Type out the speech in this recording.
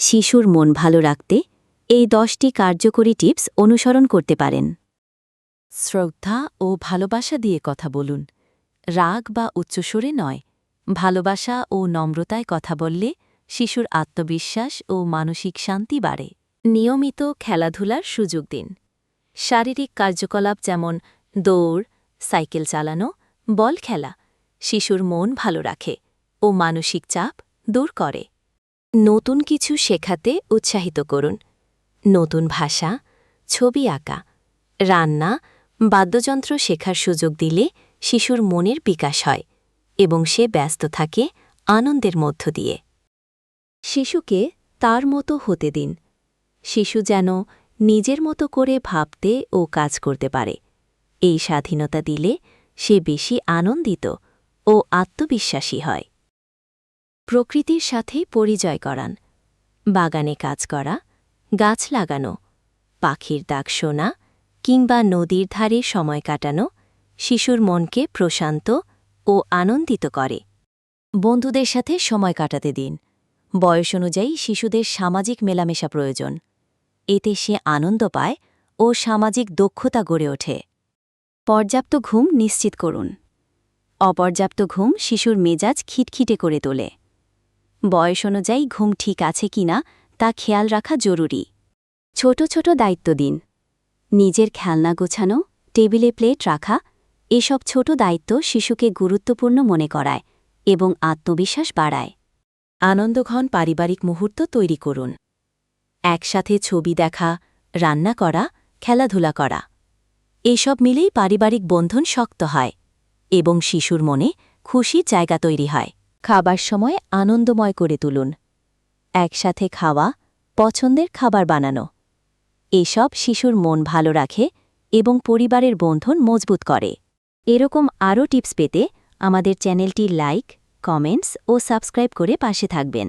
শিশুর মন ভালো রাখতে এই দশটি কার্যকরী টিপস অনুসরণ করতে পারেন। শ্রদ্ধা ও ভালোবাসা দিয়ে কথা বলুন। রাগ বা উচ্চস্বরে নয়। ভালোবাসা ও নম্রতায় কথা বললে শিশুর আত্মবিশ্বাস ও মানসিক শান্তি বাড়ে। নিয়মিত খেলাধুলার সুযোগ দিন। শারীরিক কার্যকলাপ যেমন দৌড়, সাইকেল চালানো, বল খেলা শিশুর মন ভালো রাখে ও মানসিক চাপ দূর করে। নতুন কিছু শেখাতে উৎসাহিত করুন। নতুন ভাষা, ছবি আঁকা, রান্না, বাদ্যযন্ত্র শেখার সুযোগ দিলে শিশুর মনের বিকাশ হয় এবং সে ব্যস্ত থাকে আনন্দের মধ্য দিয়ে। শিশুকে তার মতো হতে দিন। শিশু যেন নিজের মতো করে ভাবতে ও কাজ করতে পারে। এই স্বাধীনতা দিলে সে বেশি আনন্দিত ও আত্মবিশ্বাসী হয়। প্রকৃতির সাথে পরিচয় করান। বাগানে কাজ করা, গাছ লাগানো, পাখির ডাক শোনা কিংবা নদীর ধারে সময় কাটানো শিশুর মনকে প্রশান্ত ও আনন্দিত করে। বন্ধুদের সাথে সময় কাটাতে দিন। বয়স অনুযায়ী শিশুদের সামাজিক মেলামেশা প্রয়োজন। এতে সে আনন্দ পায় ও সামাজিক দক্ষতা গড়ে ওঠে। পর্যাপ্ত ঘুম নিশ্চিত করুন। অপর্যাপ্ত ঘুম শিশুর মেজাজ খিটখিটে করে তোলে। বয়স অনুযায়ী ঘুম ঠিক আছে কিনা তা খেয়াল রাখা জরুরি। ছোট ছোট দায়িত্ব দিন। নিজের খেলনা গোছানো, টেবিলে প্লেট রাখা, এসব ছোট দায়িত্ব শিশুকে গুরুত্বপূর্ণ মনে করায় এবং আত্মবিশ্বাস বাড়ায়। আনন্দঘন পারিবারিক মুহূর্ত তৈরি করুন। একসাথে ছবি দেখা, রান্না করা, খেলাধুলা করা। এসব মিলেই পারিবারিক বন্ধন শক্ত হয় এবং শিশুর মনে খুশি জায়গা তৈরি হয়। খাবার সময় আনন্দময় করে তুলুন। একসাথে খাওয়া, পছন্দের খাবার বানানো। এসব শিশুর মন ভালো রাখে এবং পরিবারের বন্ধন মজবুত করে। এরকম আরও টিপস পেতে আমাদের চ্যানেলটি লাইক, কমেন্টস ও সাবস্ক্রাইব করে পাশে থাকবেন।